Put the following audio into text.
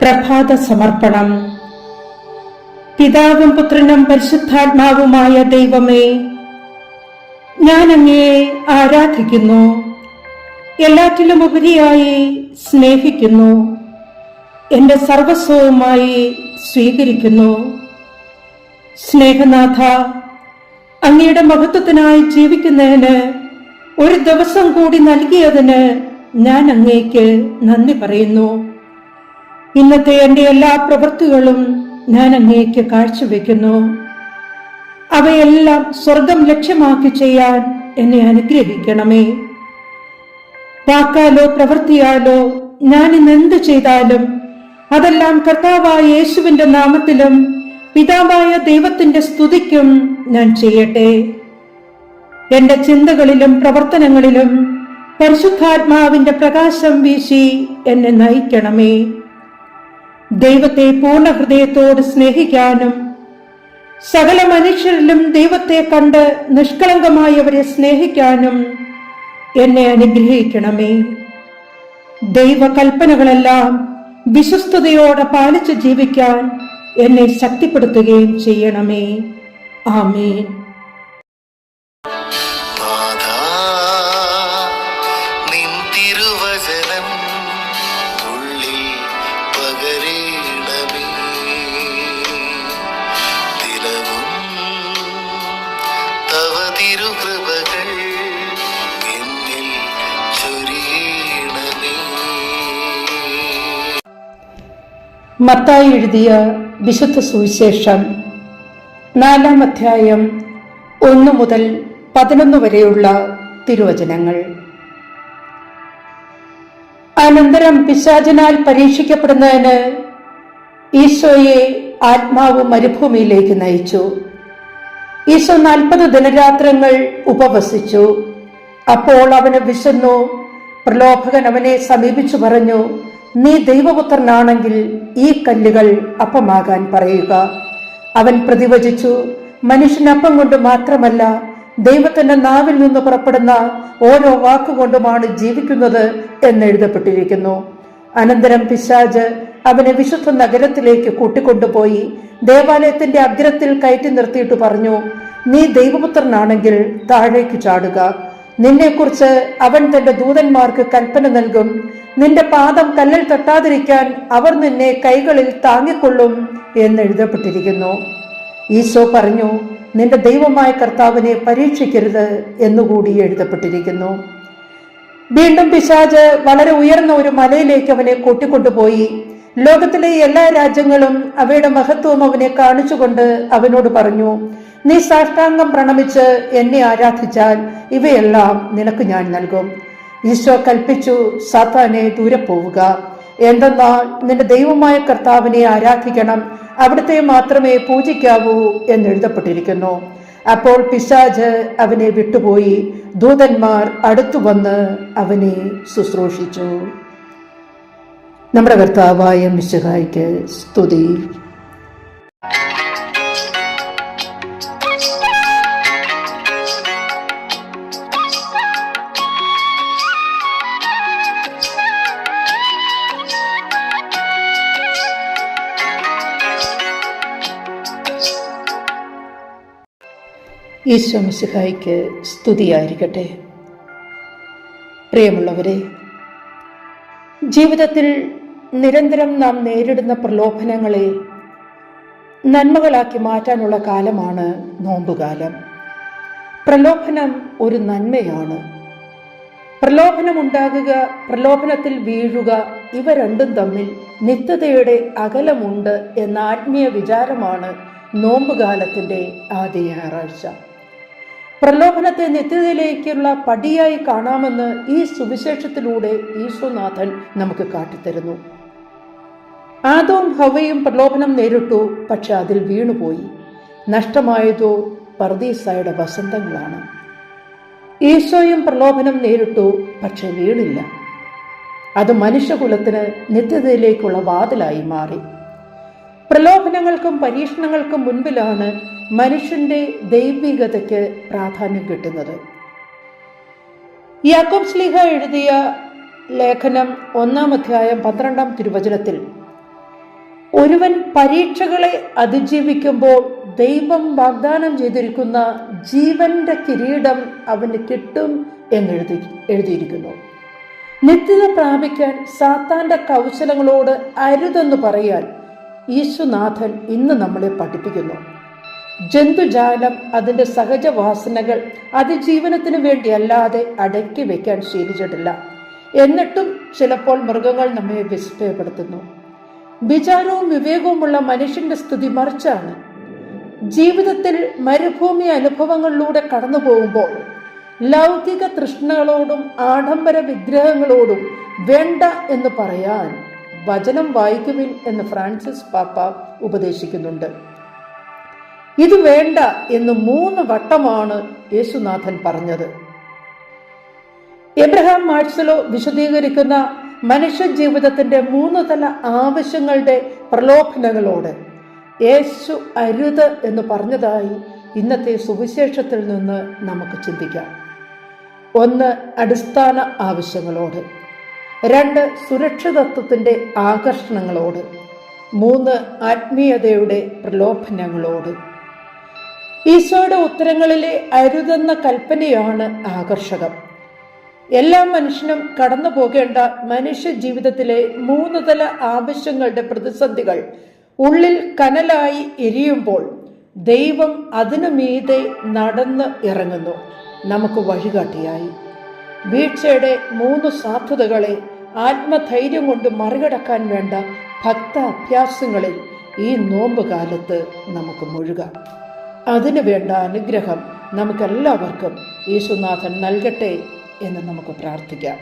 പ്രഭാത സമർപ്പണം പിതാവും പുത്രനും പരിശുദ്ധാത്മാവുമായ ദൈവമേ ഞാൻ അങ്ങയെ ആരാധിക്കുന്നു. എല്ലാറ്റിലും ഉപരിയായി സ്നേഹിക്കുന്നു. എന്റെ സർവസ്വവുമായി സ്വീകരിക്കുന്നു. സ്നേഹനാഥ അങ്ങയുടെ മഹത്വത്തിനായി ജീവിക്കുന്നതിന് ഒരു ദിവസം കൂടി നൽകിയതിന് ഞാൻ അങ്ങേക്ക് നന്ദി പറയുന്നു. ഇന്നത്തെ എന്റെ എല്ലാ പ്രവൃത്തികളും ഞാൻ അങ്ങേക്ക് കാഴ്ചവെക്കുന്നു. അവയെല്ലാം സ്വർഗം ലക്ഷ്യമാക്കി ചെയ്യാൻ എന്നെ അനുഗ്രഹിക്കണമേ. വാക്കാലോ പ്രവൃത്തിയാലോ ഞാൻ ഇന്ന് എന്ത് ചെയ്താലും അതെല്ലാം കർത്താവായ യേശുവിന്റെ നാമത്തിലും പിതാവായ ദൈവത്തിന്റെ സ്തുതിക്കും ഞാൻ ചെയ്യട്ടെ. എന്റെ ചിന്തകളിലും പ്രവർത്തനങ്ങളിലും പരിശുദ്ധാത്മാവിന്റെ പ്രകാശം വീശി എന്നെ നയിക്കണമേ. ദൈവത്തെ പൂർണ ഹൃദയത്തോട് സ്നേഹിക്കാനും സകല മനുഷ്യരിലും ദൈവത്തെ കണ്ട് നിഷ്കളങ്കമായി അവരെ സ്നേഹിക്കാനും എന്നെ അനുഗ്രഹിക്കണമേ. ദൈവകൽപ്പനകളെല്ലാം വിശ്വസ്തയോടെ പാലിച്ച് ജീവിക്കാൻ എന്നെ ശക്തിപ്പെടുത്തുകയും ചെയ്യണമേ. ആമേൻ. എന്നിൽ ചൊരിയണമേ. മത്തായി എഴുതിയ വിശുദ്ധ സുവിശേഷം നാലാം അധ്യായം ഒന്ന് മുതൽ പതിനൊന്ന് വരെയുള്ള തിരുവചനങ്ങൾ. അനന്തരം പിശാചനാൽ പരീക്ഷിക്കപ്പെടുന്നതിന് ഈശോയെ ആത്മാവ് മരുഭൂമിയിലേക്ക് നയിച്ചു. ഈശോ നാൽപ്പത് ദിനരാത്രങ്ങൾ ഉപവസിച്ചു. അപ്പോൾ അവന് വിശന്നു. പ്രലോഭകൻ അവനെ സമീപിച്ചു പറഞ്ഞു നീ ദൈവപുത്രനാണെങ്കിൽ ഈ കല്ലുകൾ അപ്പമാകാൻ പറയുക. അവൻ പ്രതിവചിച്ചു മനുഷ്യനപ്പം കൊണ്ട് മാത്രമല്ല ദൈവത്തിന്റെ നാവിൽ നിന്ന് പുറപ്പെടുന്ന ഓരോ വാക്കുകൊണ്ടുമാണ് ജീവിക്കുന്നത് എന്ന് എഴുതപ്പെട്ടിരിക്കുന്നു അനന്തരം പിശാജ് അവനെ വിശുദ്ധ നഗരത്തിലേക്ക് കൂട്ടിക്കൊണ്ടുപോയി ദേവാലയത്തിന്റെ അഗ്രത്തിൽ കയറ്റി നിർത്തിയിട്ട് പറഞ്ഞു നീ ദൈവപുത്രനാണെങ്കിൽ താഴേക്ക് ചാടുക. നിന്നെക്കുറിച്ച് അവൻ തന്റെ ദൂതന്മാർക്ക് കൽപ്പന നൽകും. നിന്റെ പാദം കല്ലിൽ തട്ടാതിരിക്കാൻ അവർ നിന്നെ കൈകളിൽ താങ്ങിക്കൊള്ളും എന്ന് എഴുതപ്പെട്ടിരിക്കുന്നു. ഈശോ പറഞ്ഞു നിന്റെ ദൈവമായ കർത്താവിനെ പരീക്ഷിക്കരുത് എന്നുകൂടി എഴുതപ്പെട്ടിരിക്കുന്നു. വീണ്ടും പിശാജ് വളരെ ഉയർന്ന ഒരു മലയിലേക്ക് അവനെ കൂട്ടിക്കൊണ്ടുപോയി. ലോകത്തിലെ എല്ലാ രാജ്യങ്ങളും അവയുടെ മഹത്വം അവനെ കാണിച്ചുകൊണ്ട് അവനോട് പറഞ്ഞു നീ സാഷ്ടാംഗം പ്രണമിച്ച് എന്നെ ആരാധിച്ചാൽ ഇവയെല്ലാം നിനക്ക് ഞാൻ നൽകും. ഈശോ കൽപ്പിച്ചു സാത്താനെ ദൂരെ പോവുക. എന്തെന്നാൽ നിന്റെ ദൈവമായ കർത്താവിനെ ആരാധിക്കണം അവിടുത്തെ മാത്രമേ പൂജിക്കാവൂ എന്ന് എഴുതപ്പെട്ടിരിക്കുന്നു. അപ്പോൾ പിശാജ് അവനെ വിട്ടുപോയി. ദൂതന്മാർ അടുത്തു വന്ന് അവനെ ശുശ്രൂഷിച്ചു. നമ്മുടെ കർത്താവായ മിശുഹായിക്ക് സ്തുതി. ഈശോ മിശിഹായിക്ക് സ്തുതിയായിരിക്കട്ടെ. പ്രിയമുള്ളവരെ ജീവിതത്തിൽ നിരന്തരം നാം നേരിടുന്ന പ്രലോഭനങ്ങളെ നന്മകളാക്കി മാറ്റാനുള്ള കാലമാണ് നോമ്പുകാലം. പ്രലോഭനം ഒരു നന്മയാണ്. പ്രലോഭനമുണ്ടാകുക പ്രലോഭനത്തിൽ വീഴുക ഇവ രണ്ടും തമ്മിൽ നിത്യതയുടെ അകലമുണ്ട് എന്ന ആത്മീയ വിചാരമാണ് നോമ്പുകാലത്തിന്റെ ആദ്യ ഞായറാഴ്ച. പ്രലോഭനത്തെ നിത്യതയിലേക്കുള്ള പടിയായി കാണാമെന്ന് ഈ സുവിശേഷത്തിലൂടെ ഈശോനാഥൻ നമുക്ക് കാട്ടിത്തരുന്നു. ആദവും ഹവയും പ്രലോഭനം നേരിട്ടു പക്ഷെ അതിൽ വീണുപോയി. നഷ്ടമായതോ പർദീസായുടെ വസന്തങ്ങളാണ്. ഈശോയും പ്രലോഭനം നേരിട്ടു പക്ഷെ വീണില്ല. അത് മനുഷ്യകുലത്തിന് നിത്യതയിലേക്കുള്ള വാതിലായി മാറി. പ്രലോഭനങ്ങൾക്കും പരീക്ഷണങ്ങൾക്കും മുൻപിലാണ് മനുഷ്യന്റെ ദൈവികതയ്ക്ക് പ്രാധാന്യം കിട്ടുന്നത്. യാക്കോബ് സ്ലീഹ എഴുതിയ ലേഖനം ഒന്നാം അധ്യായം പന്ത്രണ്ടാം തിരുവചനത്തിൽ ഒരുവൻ പരീക്ഷകളെ അതിജീവിക്കുമ്പോൾ ദൈവം വാഗ്ദാനം ചെയ്തിരിക്കുന്ന ജീവന്റെ കിരീടം അവന് കിട്ടും എന്നെഴുതി എഴുതിയിരിക്കുന്നു. നിത്യത പ്രാപിക്കാൻ സാത്താന്റെ കൗശലങ്ങളോട് അരുതെന്ന് പറയാൻ യേശുനാഥൻ ഇന്ന് നമ്മളെ പഠിപ്പിക്കുന്നു. ജന്തുജാലം അതിന്റെ സഹജവാസനകൾ അതിജീവനത്തിന് വേണ്ടിയല്ലാതെ അടക്കി വെക്കാൻ ശീലിച്ചിട്ടില്ല. എന്നിട്ടും ചിലപ്പോൾ മൃഗങ്ങൾ നമ്മെ വിസ്മയപ്പെടുത്തുന്നു. വിചാരവും വിവേകവുമുള്ള മനുഷ്യന്റെ സ്തുതി മറിച്ചാണ്. ജീവിതത്തിൽ മരുഭൂമി അനുഭവങ്ങളിലൂടെ കടന്നു പോകുമ്പോൾ ലൗകിക തൃഷ്ണകളോടും ആഡംബര വിഗ്രഹങ്ങളോടും വേണ്ട എന്ന് പറയാൻ വചനം വായിക്കുവിൻ എന്ന് ഫ്രാൻസിസ് പാപ്പ ഉപദേശിക്കുന്നുണ്ട്. ഇത് വേണ്ട എന്ന് മൂന്ന് വട്ടമാണ് യേശുനാഥൻ പറഞ്ഞത്. എബ്രഹാം മാഴ്സലോ വിശദീകരിക്കുന്ന മനുഷ്യ ജീവിതത്തിന്റെ മൂന്ന് തല ആവശ്യങ്ങളുടെ പ്രലോഭനങ്ങളോട് യേശു അരുത് എന്ന് പറഞ്ഞതായി ഇന്നത്തെ സുവിശേഷത്തിൽ നിന്ന് നമുക്ക് ചിന്തിക്കാം. ഒന്ന് അടിസ്ഥാന ആവശ്യങ്ങളോട് രണ്ട് സുരക്ഷിതത്വത്തിന്റെ ആകർഷണങ്ങളോട് മൂന്ന് ആത്മീയതയുടെ പ്രലോഭനങ്ങളോട്. ഈശോയുടെ ഉത്തരങ്ങളിലെ അരുതെന്ന കൽപ്പനയാണ് ആകർഷകം. എല്ലാ മനുഷ്യനും കടന്നു പോകേണ്ട മനുഷ്യ ജീവിതത്തിലെ മൂന്ന് തല ആവശ്യങ്ങളുടെ പ്രതിസന്ധികൾ ഉള്ളിൽ കനലായി എരിയുമ്പോൾ ദൈവം അതിനു മീതെ നടന്ന് ഇറങ്ങുന്നു. നമുക്ക് വഴികാട്ടിയായി. വീഴ്ചയുടെ മൂന്ന് സാധ്യതകളെ ആത്മധൈര്യം കൊണ്ട് മറികടക്കാൻ വേണ്ട ഭക്ത അഭ്യാസങ്ങളിൽ ഈ നോമ്പ് കാലത്ത് നമുക്ക് മുഴുകാം. അതിനു വേണ്ട അനുഗ്രഹം നമുക്കെല്ലാവർക്കും യേശുനാഥൻ നൽകട്ടെ എന്ന് നമുക്ക് പ്രാർത്ഥിക്കാം.